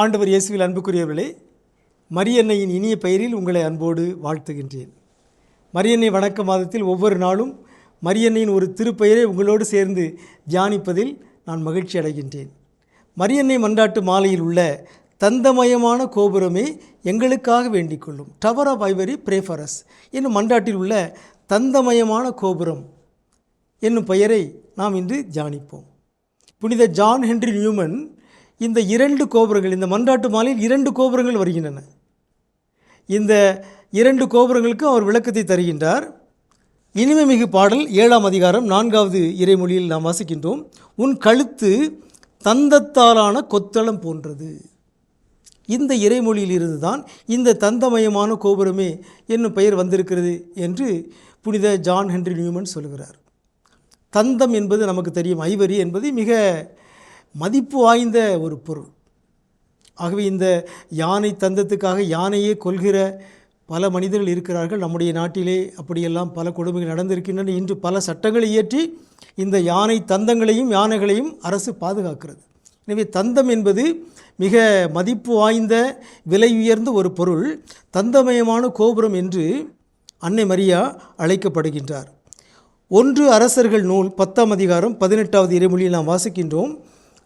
ஆண்டவர் இயேசுவில் அன்புக்குரியவர்களே மரியன்னையின் இனிய பெயரில் உங்களை அன்போடு வாழ்த்துகின்றேன். மரியன்னை வணக்க மாதத்தில் ஒவ்வொரு நாளும் மரியன்னையின் ஒரு திருப்பெயரை உங்களோடு சேர்ந்து தியானிப்பதில் நான் மகிழ்ச்சி அடைகின்றேன். மரியன்னை மன்றாட்டு மாலையில் உள்ள தந்தமயமான கோபுரமே எங்களுக்காக வேண்டிக் கொள்ளும். டவர் ஆஃப் ஐவரி பிரேஃபரஸ் என்னும் மன்றாட்டில் உள்ள தந்தமயமான கோபுரம் என்னும் பெயரை நாம் இன்று தியானிப்போம். புனித ஜான் ஹென்றி நியூமன் இந்த இரண்டு கோபுரங்கள் இந்த மன்றாட்டு மாலையில் இரண்டு கோபுரங்கள் வருகின்றன. இந்த இரண்டு கோபுரங்களுக்கு அவர் விளக்கத்தை தருகின்றார். இனிமை மிகு பாடல் ஏழாம் அதிகாரம் நான்காவது இறைமொழியில் நாம் வாசிக்கின்றோம். உன் கழுத்து தந்தத்தாலான கொத்தளம் போன்றது. இந்த இறைமொழியில் இருந்துதான் இந்த தந்தமயமான கோபுரமே என்னும் பெயர் வந்திருக்கிறது என்று புனித ஜான் ஹென்றி நியூமன் சொல்கிறார். தந்தம் என்பது நமக்கு தெரியும் ஐவரி என்பது மிக மதிப்பு வாய்ந்த ஒரு பொருள். ஆகவே இந்த யானை தந்தத்துக்காக யானையே கொள்கிற பல மனிதர்கள் இருக்கிறார்கள். நம்முடைய நாட்டிலே அப்படியெல்லாம் பல கொடுமைகள் நடந்திருக்கின்றன. இன்று பல சட்டங்களை இயற்றி இந்த யானை தந்தங்களையும் யானைகளையும் அரசு பாதுகாக்கிறது. எனவே தந்தம் என்பது மிக மதிப்பு வாய்ந்த விலை உயர்ந்த ஒரு பொருள். தந்தமயமான கோபுரம் என்று அன்னை மரியா அழைக்கப்படுகின்றார். ஒன்று அரசர்கள் நூல் பத்தாம் அதிகாரம் பதினெட்டாவது இறைமொழியில் நாம் வாசிக்கின்றோம்.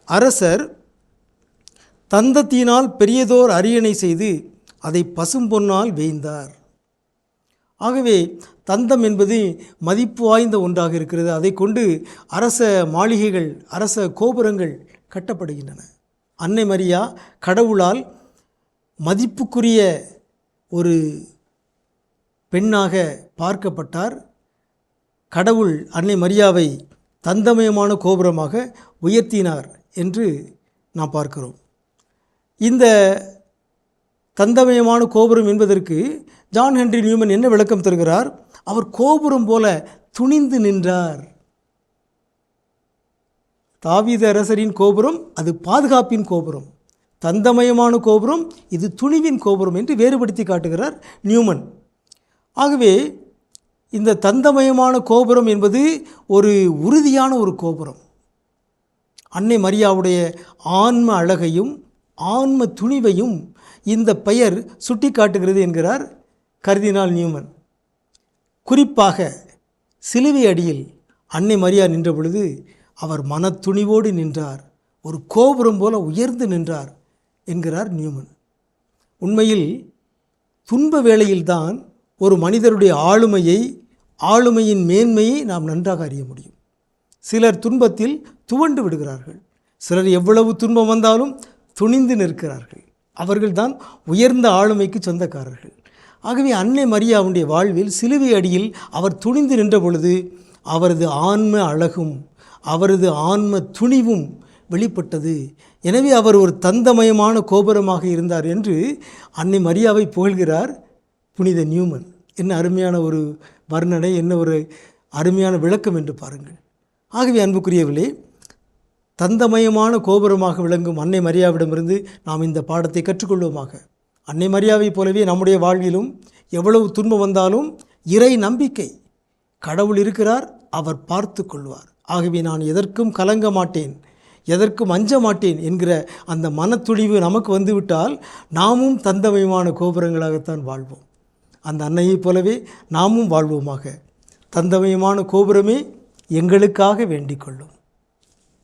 அரசர் தந்தத்தினால் பெரியதோர் அரியணை செய்து அதை பசும்பொன்னால் வேய்ந்தார். ஆகவே தந்தம் என்பது மதிப்பு வாய்ந்த ஒன்றாக இருக்கிறது. அதை கொண்டு அரச மாளிகைகள் அரச கோபுரங்கள் கட்டப்படுகின்றன. அன்னை மரியா கடவுளால் மதிப்புக்குரிய ஒரு பெண்ணாக பார்க்கப்பட்டார். கடவுள் அன்னை மரியாவை தந்தமயமான கோபுரமாக உயர்த்தினார். என்று நாம் பார்க்கிறோம். இந்த தந்தமயமான கோபுரம் என்பதற்கு ஜான் ஹென்றி நியூமன் என்ன விளக்கம் தருகிறார்? அவர் கோபுரம் போல துணிந்து நின்றார். தாவீத அரசரின் கோபுரம் அது பாதுகாப்பின் கோபுரம். தந்தமயமான கோபுரம் இது துணிவின் கோபுரம் என்று வேறுபடுத்தி காட்டுகிறார் நியூமன். ஆகவே இந்த தந்தமயமான கோபுரம் என்பது ஒரு உறுதியான ஒரு கோபுரம். அன்னை மரியாவுடைய ஆன்ம அழகையும் ஆன்ம துணிவையும் இந்த பெயர் சுட்டி காட்டுகிறது என்கிறார் கர்தினால் நியூமன். குறிப்பாக சிலுவை அடியில் அன்னை மரியா நின்ற பொழுது அவர் மனத்துணிவோடு நின்றார் ஒரு கோபுரம் போல உயர்ந்து நின்றார் என்கிறார் நியூமன். உண்மையில் துன்ப வேளையில்தான் ஒரு மனிதருடைய ஆளுமையை ஆளுமையின் மேன்மையை நாம் நன்றாக அறிய முடியும். சிலர் துன்பத்தில் துவண்டு விடுகிறார்கள். சிலர் எவ்வளவு துன்பம் வந்தாலும் துணிந்து நிற்கிறார்கள். அவர்கள்தான் உயர்ந்த ஆளுமைக்கு சொந்தக்காரர்கள். ஆகவே அன்னை மரியாவுடைய வாழ்வில் சிலுவை அடியில் அவர் துணிந்து நின்ற பொழுது அவரது ஆன்ம அழகும் அவரது ஆன்ம துணிவும் வெளிப்பட்டது. எனவே அவர் ஒரு தந்தமயமான கோபுரமாக இருந்தார் என்று அன்னை மரியாவை புகழ்கிறார் புனித நியூமன். என்ன அருமையான ஒரு வர்ணனை என்ன ஒரு அருமையான விளக்கம் என்று பாருங்கள். ஆகவே அன்புக்குரியவில்லை தந்தமயமான கோபுரமாக விளங்கும் அன்னை மரியாவிடமிருந்து நாம் இந்த பாடத்தை கற்றுக்கொள்வோமாக. அன்னை மரியாவைப் போலவே நம்முடைய வாழ்விலும் எவ்வளவு துன்பம் வந்தாலும் இறை நம்பிக்கை கடவுள் இருக்கிறார் அவர் பார்த்து கொள்வார். ஆகவே நான் எதற்கும் கலங்க மாட்டேன் எதற்கும் அஞ்ச மாட்டேன் என்கிற அந்த மனத்துழிவு நமக்கு வந்துவிட்டால் நாமும் தந்தமயமான கோபுரங்களாகத்தான் வாழ்வோம். அந்த அன்னையைப் போலவே நாமும் வாழ்வோமாக. தந்தமயமான கோபுரமே எங்களுக்காக வேண்டிக் கொள்ளும்.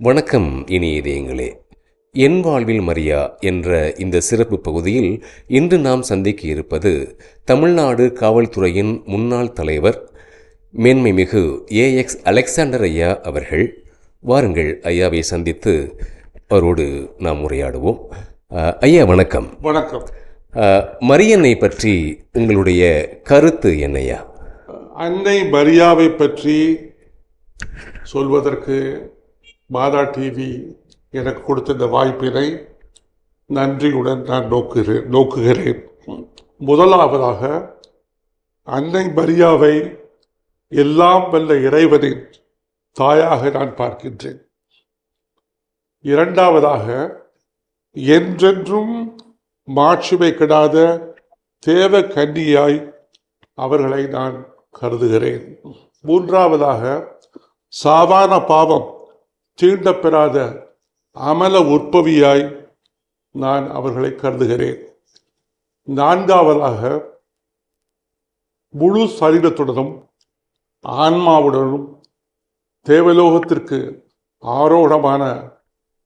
வணக்கம் இனிய இதயங்களே. என் வாழ்வில் மரியா என்ற இந்த சிறப்பு பகுதியில் இன்று நாம் சந்திக்க இருப்பது தமிழ்நாடு காவல்துறையின் முன்னாள் தலைவர் மேன்மைமிகு ஏஎக்ஸ் அலெக்சாண்டர் ஐயா அவர்கள். வாருங்கள் ஐயாவை சந்தித்து அவரோடு நாம் உரையாடுவோம். ஐயா வணக்கம். வணக்கம். அஹ், மரியன்னை பற்றி உங்களுடைய கருத்து என்னையா அன்னை மரியாவை பற்றி சொல்வதற்கு மாதா டிவி எனக்கு கொடுத்த இந்த வாய்ப்பினை நன்றியுடன் நான் நோக்குகிறேன் நோக்குகிறேன். முதலாவதாக அன்னை மரியாவை எல்லாம் வல்ல இறைவனின் தாயாக நான் பார்க்கின்றேன். இரண்டாவதாக என்றென்றும் மாட்சிமை கெடாத தேவ கன்னியாய் அவர்களை நான் கருதுகிறேன். மூன்றாவதாக சாதாரண பாவம் தீண்டப்பெறாத அமல உற்பவியாய் நான் அவர்களை கருதுகிறேன். நான்காவதாக முழு சரீரத்துடனும் ஆன்மாவுடனும் தேவலோகத்திற்கு ஆரோடமான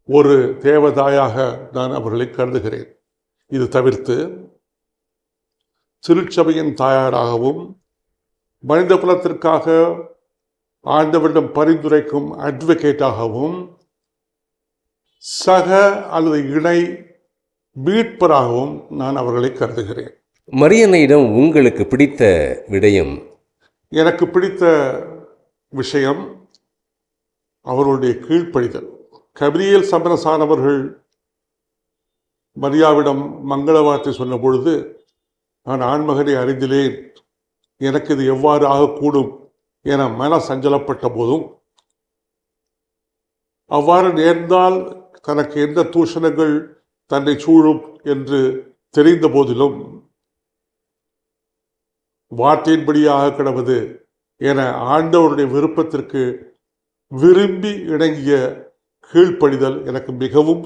ஒரு தேவதாயாக நான் அவர்களை கருதுகிறேன். இது தவிர்த்து திருச்சபையின் தாயாராகவும் மனித குலத்திற்காக ஆண்டவரிடம் பரிந்துரைக்கும் அட்வொகேட்டாகவும் சக அல்லது இணை மீட்பராகவும் நான் அவர்களை கருதுகிறேன். மரியன்னையிடம் உங்களுக்கு பிடித்த விடயம்? எனக்கு பிடித்த விஷயம் அவர்களுடைய கீழ்ப்படிதல். கபிரியல் சமரசானவர்கள் மரியாவிடம் மங்கள வார்த்தை சொன்ன பொழுது நான் ஆண்மகனை அறிந்திலேன். எனக்கு இது எவ்வாறு ஆகக்கூடும்? என மன சஞ்சலப்பட்ட போதும் அவ்வாறு நேர்ந்தால் தனக்கு எந்த தூஷணங்கள் தன்னை சூழும் என்று தெரிந்த போதிலும் வார்த்தையின்படியாக கிடவது என ஆண்டவருடைய விருப்பத்திற்கு விரும்பி இணங்கிய கீழ்ப்படிதல் எனக்கு மிகவும்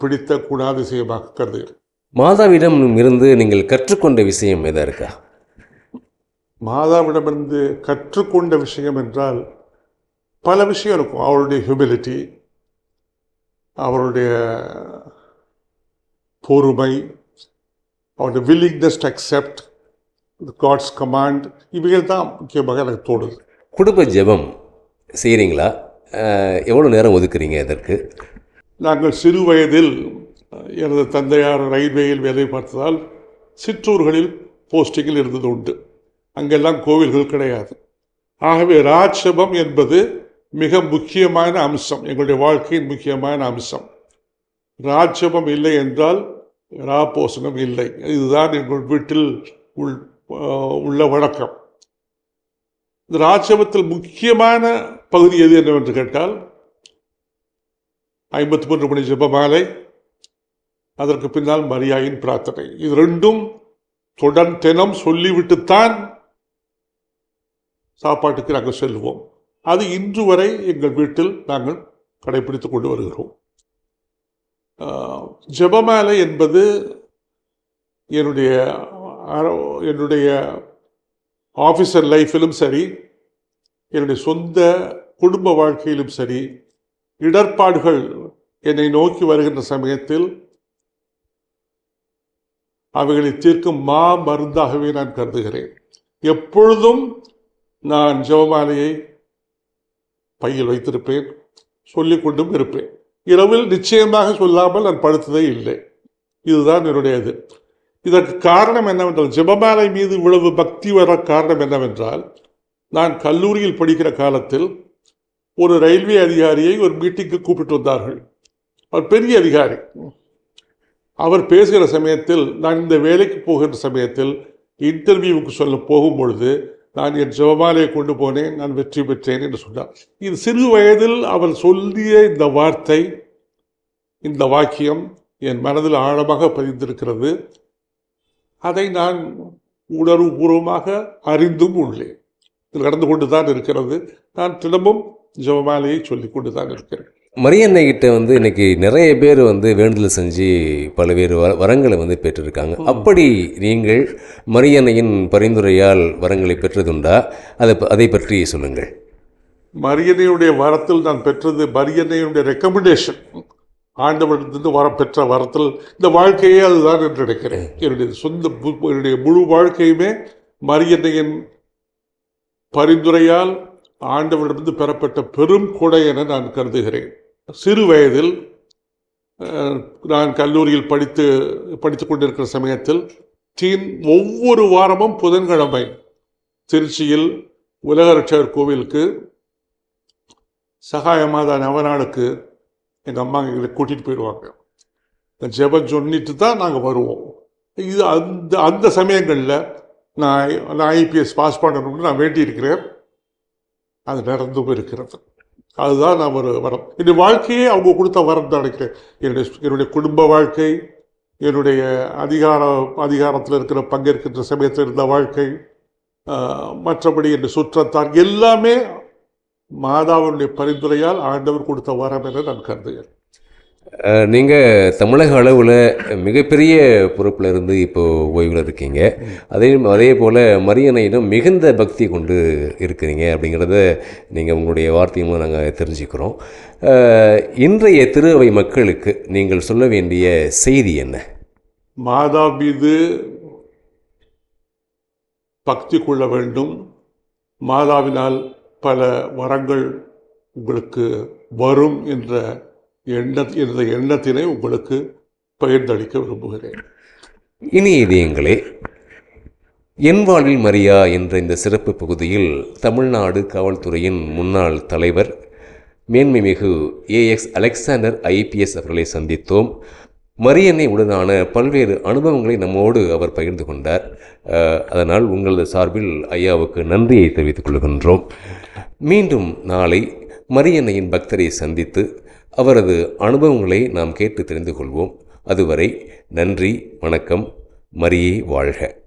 பிடித்த குணாதிசயமாக கருதுகிறேன் மாதாவிடம் இருந்து நீங்கள் கற்றுக்கொண்ட விஷயம் எதா இருக்கா? மாதாவிடமிருந்து கற்றுக்கொண்ட விஷயம் என்றால் பல விஷயம் இருக்கும். அவருடைய ஹியூமிலிட்டி அவருடைய பொறுமை அவருடைய willingness to accept God's command இவைகள் தான் முக்கியமாக எனக்கு தோணுது. குடும்ப ஜெபம் செய்கிறீங்களா எவ்வளோ நேரம் ஒதுக்குறீங்க இதற்கு? நாங்கள் சிறு வயதில் எனது தந்தையார் ரயில்வேயில் வேலை பார்த்ததால் சிற்றூர்களில் போஸ்டிங்கில் இருந்தது உண்டு. அங்கெல்லாம் கோவில்கள் கிடையாது. ஆகவே ராட்சபம் என்பது மிக முக்கியமான அம்சம். எங்களுடைய வாழ்க்கையின் முக்கியமான அம்சம். ராட்சபம் இல்லை என்றால் ராப்போசனம் இல்லை. இதுதான் எங்கள் வீட்டில் உள் உள்ள வழக்கம். இந்த ராட்சபத்தில் முக்கியமான பகுதி எது என்னவென்று கேட்டால் ஐம்பத்தி மூன்று மணி ஜெபமாலை அதற்கு பின்னால் மரியாயின் பிரார்த்தனை. இது ரெண்டும் தொடர் தினம் சொல்லிவிட்டுத்தான் சாப்பாட்டுக்கு நாங்கள் செல்வோம். அது இன்று வரை எங்கள் வீட்டில் நாங்கள் கடைபிடித்து கொண்டு வருகிறோம். ஜபமாலை என்பது என்னுடைய என்னுடைய ஆஃபீஸர் லைஃப்பிலும் சரி என்னுடைய சொந்த குடும்ப வாழ்க்கையிலும் சரி இடர்பாடுகள் என்னை நோக்கி வருகின்ற சமயத்தில் அவைகளை தீர்க்கும் மா மருந்தாகவே நான் கருதுகிறேன். எப்பொழுதும் நான் ஜெபமாலையை பையில் வைத்திருப்பேன் சொல்லிக் கொண்டும் இருப்பேன். இரவில் நிச்சயமாக சொல்லாமல் நான் படுத்ததே இல்லை. இதுதான் என்னுடைய இது. இதற்கு காரணம் என்னவென்றால் ஜெபமாலை மீது இவ்வளவு பக்தி வர காரணம் என்னவென்றால் நான் கல்லூரியில் படிக்கிற காலத்தில் ஒரு ரயில்வே அதிகாரியை ஒரு மீட்டிங்க்கு கூப்பிட்டு வந்தார்கள். அவர் பெரிய அதிகாரி. அவர் பேசுகிற சமயத்தில் நான் இந்த வேலைக்கு போகின்ற சமயத்தில் இன்டர்வியூவுக்கு சொல்ல போகும் பொழுது நான் என் ஜெபமாலையை கொண்டு போனேன் நான் வெற்றி பெற்றேன் என்று சொன்னார். இது சிறு வயதில் அவர் சொல்லிய இந்த வார்த்தை இந்த வாக்கியம் என் மனதில் ஆழமாக பதிந்திருக்கிறது. அதை நான் உணர்வுபூர்வமாக அறிந்தும் உள்ளேன். இது நடந்து கொண்டு தான் இருக்கிறது. நான் தினமும் ஜெபமாலையை சொல்லிக் கொண்டு தான் இருக்கிறேன். மரியன்னை கிட்ட வந்து இன்னைக்கு நிறைய பேர் வந்து வேண்டுதல் செஞ்சு பல்வேறு வர வரங்களை வந்து பெற்றிருக்காங்க. அப்படி நீங்கள் மரியன்னையின் பரிந்துரையால் வரங்களை பெற்றதுண்டா? அதை அதை பற்றி சொல்லுங்கள். மரியனையுடைய வரத்தில் நான் பெற்றது மரியனையுடைய ரெக்கமெண்டேஷன் ஆண்டவரிடத்திலிருந்து வர பெற்ற வரத்தில் இந்த வாழ்க்கையே அதுதான் என்று நினைக்கிறேன். என்னுடைய சொந்த என்னுடைய முழு வாழ்க்கையுமே மரியன்னையின் பரிந்துரையால் ஆண்டவரிடமிருந்து பெறப்பட்ட பெரும் கொடை என நான் கருதுகிறேன். சிறு வயதில் நான் கல்லூரியில் படித்து படித்துக் கொண்டிருக்கிற சமயத்தில் டீன் ஒவ்வொரு வாரமும் புதன்கிழமை திருச்சியில் உலகரட்சகர் கோவிலுக்கு சகாயமாதா நவநாளுக்கு எங்கள் அம்மா எங்களை கூட்டிகிட்டு போயிடுவாங்க. இந்த ஜெபம் சொல்லிட்டு தான் நாங்கள் வருவோம். இது அந்த அந்த சமயங்களில் நான் நான் ஐபிஎஸ் பாஸ் பண்ணணும்னு நான் வேண்டியிருக்கிறேன். அது நடந்தும் இருக்கிறது அதுதான் நான் ஒரு வரம். இந்த வாழ்க்கையே அவங்க கொடுத்த வரம் தான் நினைக்கிறேன். என்னுடைய என்னுடைய குடும்ப வாழ்க்கை என்னுடைய அதிகார அதிகாரத்தில் இருக்கிற பங்கேற்கின்ற சமயத்தில் இருந்த வாழ்க்கை மற்றபடி என்னுடைய சுற்றத்தார் எல்லாமே மாதாவினுடைய பரிந்துரையால் ஆண்டவர் கொடுத்த வரம் என நான் கருதுகிறேன். நீங்கள் தமிழக அளவில் மிகப்பெரிய பொறுப்பில் இருந்து இப்போ ஓய்வில் இருக்கீங்க. அதே அதே போல் மரியணையிடம் மிகுந்த பக்தி கொண்டு இருக்கிறீங்க அப்படிங்கிறத நீங்கள் உங்களுடைய வார்த்தையும் நாங்கள் தெரிஞ்சுக்கிறோம். இன்றைய திருவை மக்களுக்கு நீங்கள் சொல்ல வேண்டிய செய்தி என்ன? மாதா மீது பக்தி கொள்ள வேண்டும். மாதாவினால் பல வரங்கள் உங்களுக்கு வரும் என்ற எண்ண என்ற எண்ணத்தினை உங்களுக்கு பகிர்ந்தளிக்க விரும்புகிறேன். இனி இதயங்களே என் வாழ்வில் மரியா என்ற இந்த சிறப்பு பகுதியில் தமிழ்நாடு காவல்துறையின் முன்னாள் தலைவர் மேன்மைமிகு ஏஎக்ஸ் அலெக்சாண்டர் ஐபிஎஸ் அவர்களை சந்தித்தோம். மரியன்னை உடனான பல்வேறு அனுபவங்களை நம்மோடு அவர் பகிர்ந்து கொண்டார். அதனால் உங்களது சார்பில் ஐயாவுக்கு நன்றியை தெரிவித்துக் கொள்கின்றோம். மீண்டும் நாளை மரியன்னையின் பக்தரை சந்தித்து அவரது அனுபவங்களை நாம் கேட்டு தெரிந்து கொள்வோம். அதுவரை நன்றி வணக்கம் மரியே வாழ்க.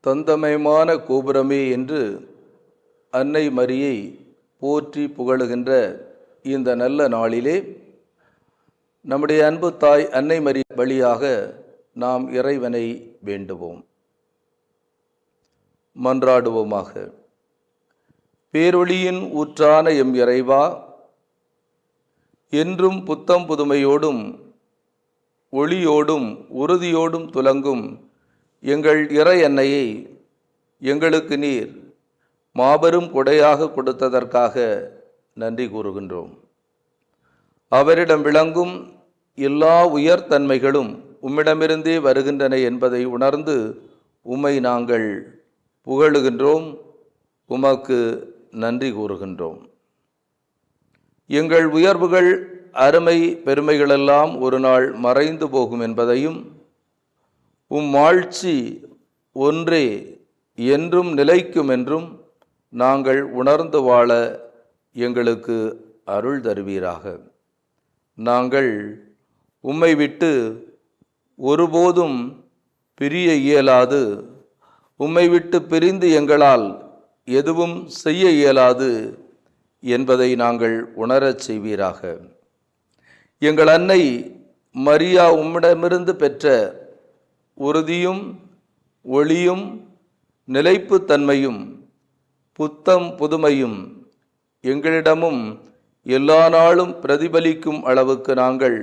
தந்தமயமான கோபுரமே என்று அன்னை மரியை போற்றி புகழுகின்ற இந்த நல்ல நாளிலே நம்முடைய அன்பு தாய் அன்னை மரி வழியாக நாம் இறைவனை வேண்டுவோம். மன்றாடுவோமாக. பேரொளியின் ஊற்றான எம் இறைவா என்றும் புத்தம் புதுமையோடும் ஒளியோடும் உறுதியோடும் துலங்கும் எங்கள் இறை அன்னையை எங்களுக்கு நீர் மாபெரும் கொடையாக கொடுத்ததற்காக நன்றி கூறுகின்றோம். அவரிடம் விளங்கும் எல்லா உயர்தன்மைகளும் உம்மிடமிருந்தே வருகின்றன என்பதை உணர்ந்து உம்மை நாங்கள் புகழுகின்றோம். உமக்கு நன்றி கூறுகின்றோம். எங்கள் உயர்வுகள் அருமை பெருமைகளெல்லாம் ஒரு நாள் மறைந்து போகும் என்பதையும் உம் ஆட்சி ஒன்றே என்றும் நிலைக்கும் என்றும் நாங்கள் உணர்ந்து வாழ எங்களுக்கு அருள் தருவீராக. நாங்கள் உம்மை விட்டு ஒருபோதும் பிரிய இயலாது. உம்மை விட்டு பிரிந்து எங்களால் எதுவும் செய்ய இயலாது என்பதை நாங்கள் உணரச் செய்வீராக. எங்கள் அன்னை மரியா உம்மிடமிருந்து பெற்ற உறுதியும் ஒளியும் நிலைப்புத்தன்மையும் புத்தம் புதுமையும் எங்களிடமும் எல்லா நாளும் பிரதிபலிக்கும் அளவுக்கு நாங்கள்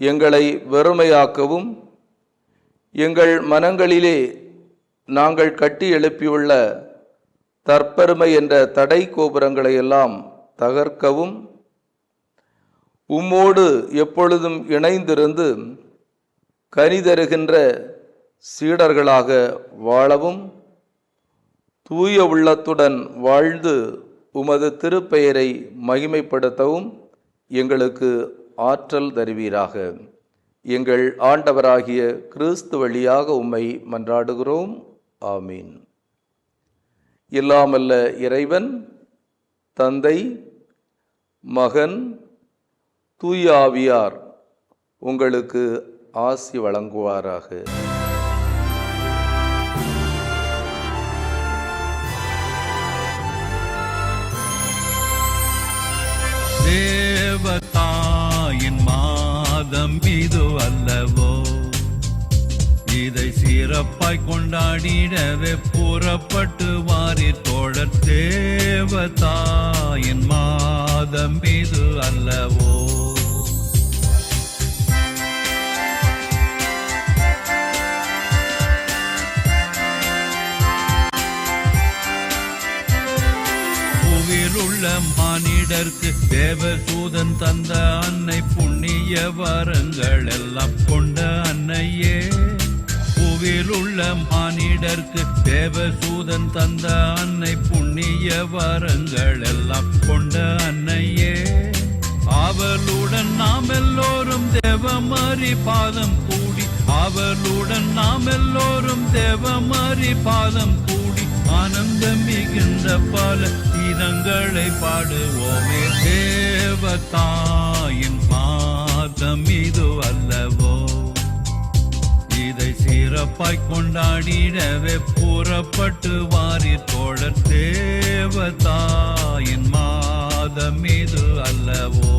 எங்களை வெறுமையாக்கவும் எங்கள் மனங்களிலே நாங்கள் கட்டி எழுப்பியுள்ள தற்பெருமை என்ற தடை கோபுரங்களை எல்லாம் தகர்க்கவும் உம்மோடு எப்பொழுதும் இணைந்திருந்து கனி தருகின்ற சீடர்களாக வாழவும் தூய உள்ளத்துடன் வாழ்ந்து உமது திருப்பெயரை மகிமைப்படுத்தவும் எங்களுக்கு ஆற்றல் தருவீராக. எங்கள் ஆண்டவராகிய கிறிஸ்து வழியாக உம்மை மன்றாடுகிறோம். ஆமீன். இல்லாமல்ல இறைவன் தந்தை மகன் தூயாவியார் உங்களுக்கு ஆசி வழங்குவாராக. மாதம் இது அல்லவோ? இதை சிறப்பாய் கொண்டாடிடவே புறப்பட்டு வாரி தோழர் தேவதாயின் மாதம் இது அல்லவோ? மானிடர்க்கு தேவதூதன் தந்த அன்னை புண்ணிய வரங்கள் எல்லாம் கொண்ட அன்னையே. புவியிலுள்ள மானிடர்க்கு தேவதூதன் தந்த அன்னை புண்ணிய வரங்கள் எல்லாம் கொண்ட அன்னையே. அவளுடன் நாம் எல்லோரும் தேவமரி பாதம் கூடி அவளுடன் நாம் எல்லோரும் தேவமரி பாதம் கூடி ஆனந்தம் மிகுந்த பல கீதங்களை பாடுவோமே தேவத்தாயின் மாதம் இது அல்லவோ? இதை சிறப்பாய் கொண்டாடிடவே புறப்பட்டு வாரி தோழர் தேவதாயின் மாதம் இது அல்லவோ?